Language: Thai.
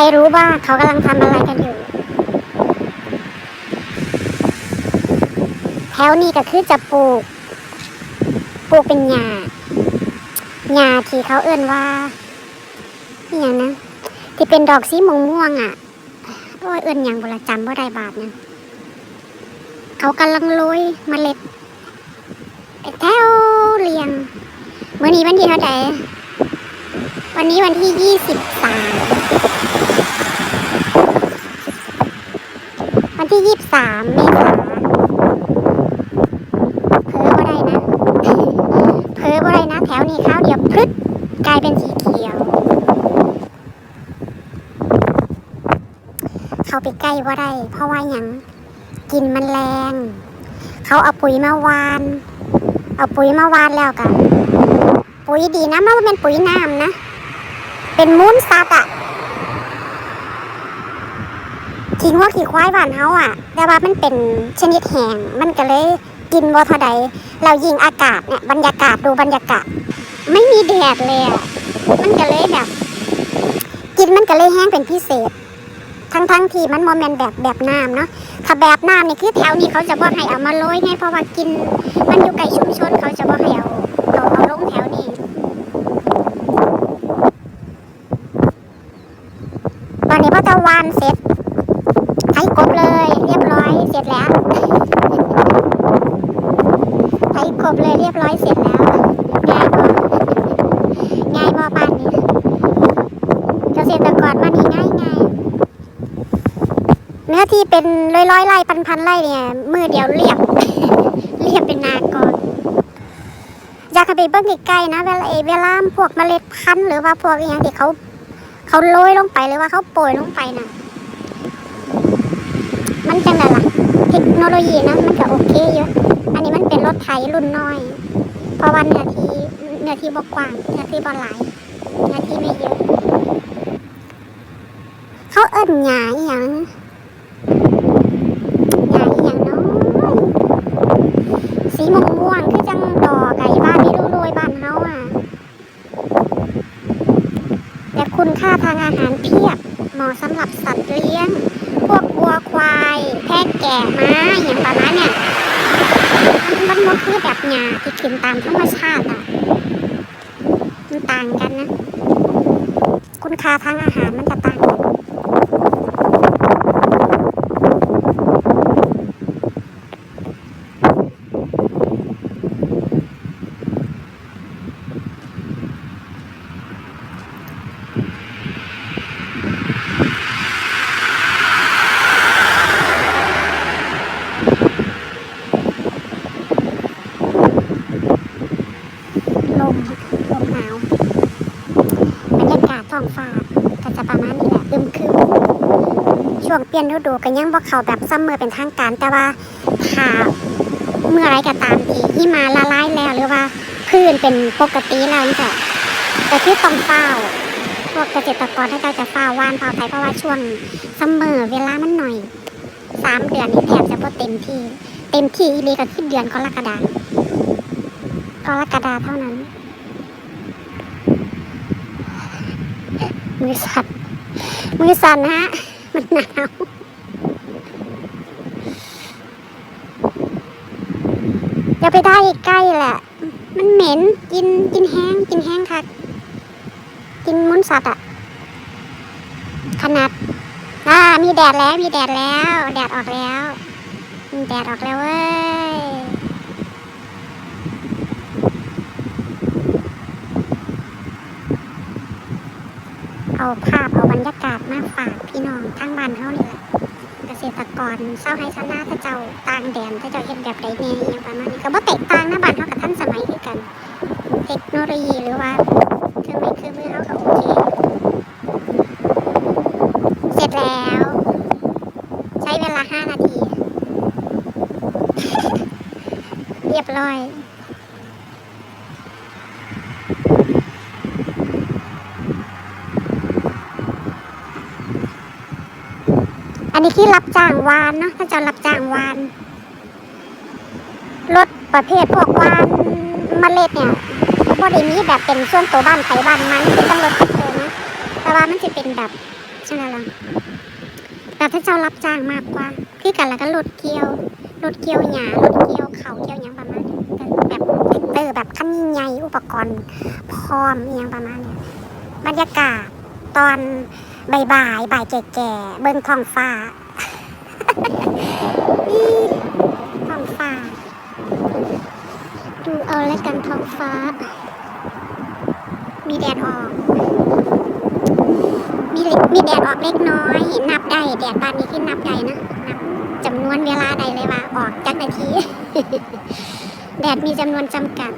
รรู้ว่าเขากำลังทำอะไรกันอยู่ แถวนี้ก็คือจะปลูก ปลูกเป็นหญ้าหญ้าที่เขาเอื้นว่าอย่างนะ ที่เป็นดอกสีม่วงม่วงอะโอ้ยเอื้นอย่างบละจำว่าได้บาทนะเขากำลังโรยเมล็ดแถวเรียงเมื่อนี้วันที่เท่าไหร่วันนี้วันที่ยี่สิบสาม วันที่ยี่สิบสามเมษาเพ้อบ่ได้นะเพ้อบ่ได้นะ แถวนี้ข้าวเดียวพลึดกลายเป็นสีเขียว เขาไปใกล้ว่าได้ เพราะว่ายังกินมันแรง เขาเอาปุ๋ยมาวาน เอาปุ๋ยมาวานแล้วกัน ปุ๋ยดีนะมันเป็นปุ๋ยน้ำนะ เป็นมูลสัตว์อะ ทิ้งว่าขี่ควายบ้านเฮาอะแต่ว่ามันเป็นชนิดแห้งมันก็เลยกินบ่เท่าใดเรายิงอากาศเนี่ยบรรยากาศดูบรรยากาศ ไม่มีแดดเลยอะมันก็เลยแบบกินมันก็เลยแห้งเป็นพิเศษ ทั้งทั้งที่มันโมเมนแบบแบบน้ำเนาะถ้าแบบน้ำนี่คือแถวนี้เขาจะบอกให้เอามาโรยไงเพราะว่ากิน มันอยู่ใกล้ชุมชนเขาจะบอกให้เอาเอาเอาลงแถวนี้ตอนนี้พ่อจะวานเสร็จไถกบเลย เรียบ ร็จแล้วไถกบเลยเรียบร้อยเสร็จแล้ว ง่ายบ่ง่ายบ่ปานนี้เกษตรกรวันนี้ง่ายง่ายเนื้อที่เป็นร้อยร้อยๆไร่พันพันๆไร่เนี่ยมือเดียวเรียบ เรียบเป็นนากรอยากไปเบิ้งใกล้ๆนะเวลาเวลาพวกเมล็ดพันธุ์หรือว่าพวกอย่างที่เขา เขาโรยลงไปหรือว่าเขาโปรยลงไปนะมันจังไงล่ะ เทค โนโลยีนะมันก็โอเคอยู่อันนี้มันเป็นรถไถรุ่นน้อย เพราะว่าเนื้อที่เนื้อที่บกว้างเนื้อที่บ่หลายเนื้อที่ไม่เยอะ เขาเอิ้นหญ้าอหย่างหญ้าอหย่างเนาะสีม่วงม่วงคือจังดอกไก่บ้านที่รูโรวยบ้านเฮาอะและคุณค่าทางอาหารเพียบเหมาะสำหรับสัตว์เลี้ยง พวกวัวควาย แพะแกะม้าอย่างประมาณเนี่ยมันมันมันคือแบบหญ้าที่ขึ้นตามธรรมชาติอะมันต่างกันนะ คุณค่าทางอาหารมันจะต่างกันลมลมหนาวบรรยากาศท้ องฟ้าก็จะประมาณนี้แหละอึมครึมช่วงเปลี่ยนฤดูก็ยังบ่เข้าแบบซัมเมอร์เป็นทางการ แต่ว่าถ้าเมื่อไรก็ตามที่หิมะละลายแล้วหรือว่าคลื่นเป็นปกติแล้วนี่ก็ก็คือต้องเฝ้าพวกเกษตรกรถ้าเจ้าจะเฝ้าว่านเฝ้าไทยเพราะว่าช่วงซัมเมอร์เวลามันหน่อยสามเดือนนี่แทบจะพอเต็มที่ เต็มที่อีหลีก็ที่เดือนกรกฎาคมกรกฎาเท่านั้น มือสั่นมือสั่นฮะ มันหนาวอย่าไปได้ใกล้แหละ มันเหม็น กิน กินแห้ง กินแห้งค่ะ กินมุนสัตว์อะขนาด อ่า มีแดดแล้ว มีแดดแล้ว แดดออกแล้ว มีแดดออกแล้วเว้ย เอาภาพเอาบรรยากาศมาฝากพี่น้องทั้งบ้านเฮานี่แหละเกษตรกรเศร้าให้ชนะถ้าเจ้าต่างแดนถ้าเจ้าเฮ็ดแบบใดแน่อหยังประมาณนี้ก็บ่แตกต่างนะบ้านเฮากับท่านสมัยคือกัน เทคโนโลยีหรือว่าเครื่องไม้เครื่องมือเฮาก็โอเคเสร็จแล้ว ใช้เวลา 5 นาที เรียบร้อยันนี้ที่รับจ้างวานเนาะถ้าจะรับจ้างวานรถประเภทพวกวานเมล็ดเนี่ยบ่ได้มีแบบเป็นส่วนตัวบ้านไผบ้านมันคือต้องรถแท็กเตอนะ แต่ว่ามันจะเป็นแบบใช่ไหมล่ะแต่ถ้าเจ้ารับจ้างมากกว่าคือกันแล้วก็รถเกี่ยวรถเกี่ยวหญ้ารถเกี่ยวเขาเกี่ยวหยังประมาณแบบแท็กเตอร์แบบคันใหญ่อุปกรณ์พร้อมอหยังประมาณนี้บรรยากาศตอน บ่ายบ่ายบ่ายแก่ๆเบิ่งท้องฟ้าท้องฟ้า ดูเอาแล้วกันท้องฟ้า มีแดดออก มีมีแดดออกเล็กน้อย นับได้แดดบานนี้คือนับได้นะนับจำนวนเวลาใดเลยว่าออกจากนาที แดดมีจำนวนจำกัด